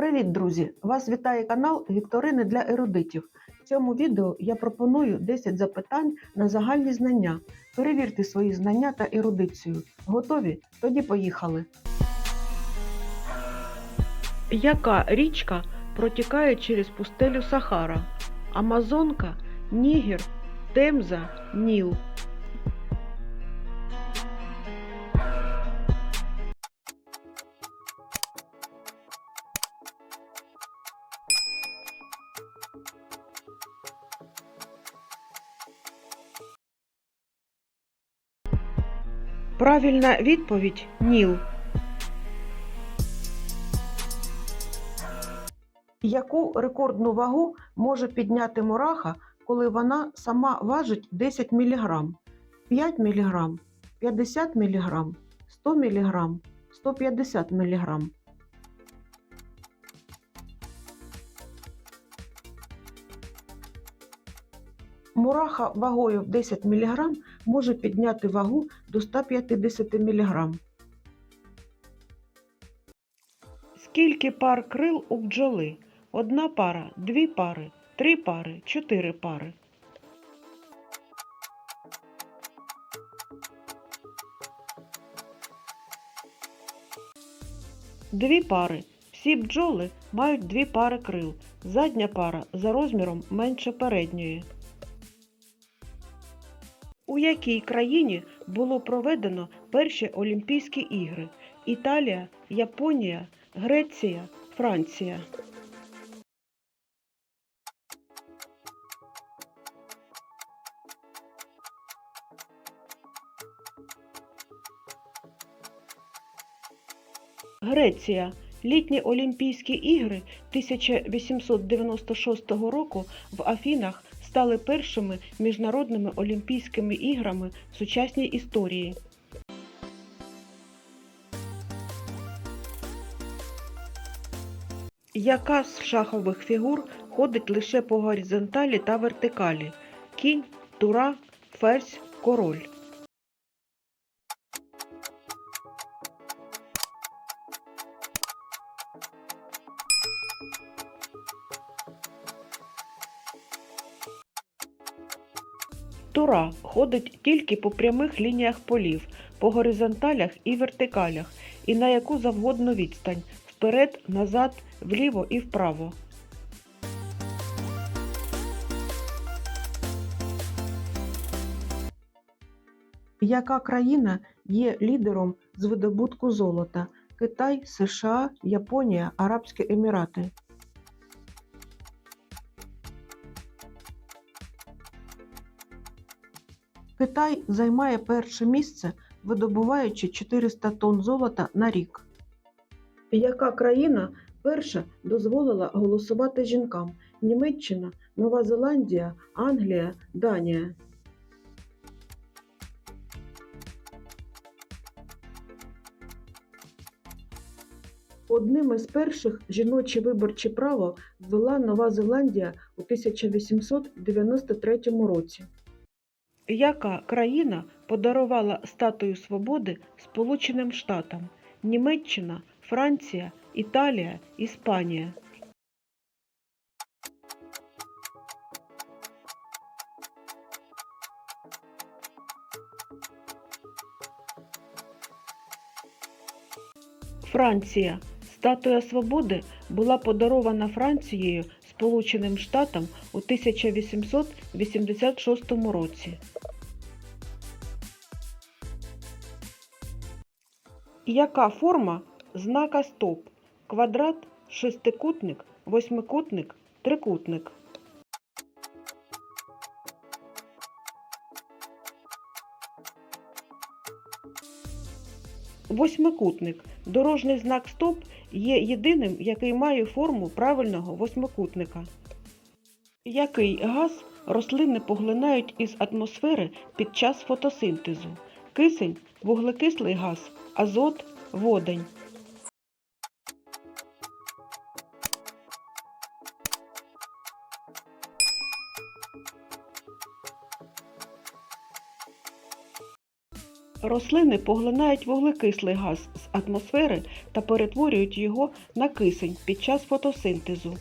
Привіт, друзі! Вас вітає канал Вікторини для ерудитів. В цьому відео я пропоную 10 запитань на загальні знання. Перевірте свої знання та ерудицію. Готові? Тоді поїхали. Яка річка протікає через пустелю Сахара? Амазонка, Нігер, Темза, Ніл. Правильна відповідь Ніл. Яку рекордну вагу може підняти мураха, коли вона сама важить 10 мг? 5 мг, 50 мг, 100 мг, 150 мг. Мураха вагою в 10 мг може підняти вагу до 150 мг. Скільки пар крил у бджоли? Одна пара, дві пари, три пари, чотири пари. Дві пари. Всі бджоли мають дві пари крил. Задня пара за розміром менше передньої. У якій країні було проведено перші Олімпійські ігри? Італія, Японія, Греція, Франція. Греція. Літні Олімпійські ігри 1896 року в Афінах стали першими міжнародними олімпійськими іграми в сучасній історії. Яка з шахових фігур ходить лише по горизонталі та вертикалі? Кінь, тура, ферзь, король. Тура ходить тільки по прямих лініях полів, по горизонталях і вертикалях, і на яку завгодно відстань вперед, назад, вліво і вправо. Яка країна є лідером з видобутку золота? Китай, США, Японія, Арабські Емірати. Китай займає перше місце, видобуваючи 400 тонн золота на рік. Яка країна перша дозволила голосувати жінкам? Німеччина, Нова Зеландія, Англія, Данія. Одним із перших жіноче виборче право ввела Нова Зеландія у 1893 році. Яка країна подарувала статую свободи Сполученим Штатам? Німеччина, Франція, Італія, Іспанія. Франція. Статуя свободи була подарована Францією Сполученим Штатам у 1886 році. Яка форма знака стоп? Квадрат, шестикутник, восьмикутник, трикутник. Восьмикутник. Дорожній знак стоп є єдиним, який має форму правильного восьмикутника. Який газ рослини поглинають із атмосфери під час фотосинтезу? Кисень, вуглекислий газ, азот, водень. Рослини поглинають вуглекислий газ з атмосфери та перетворюють його на кисень під час фотосинтезу.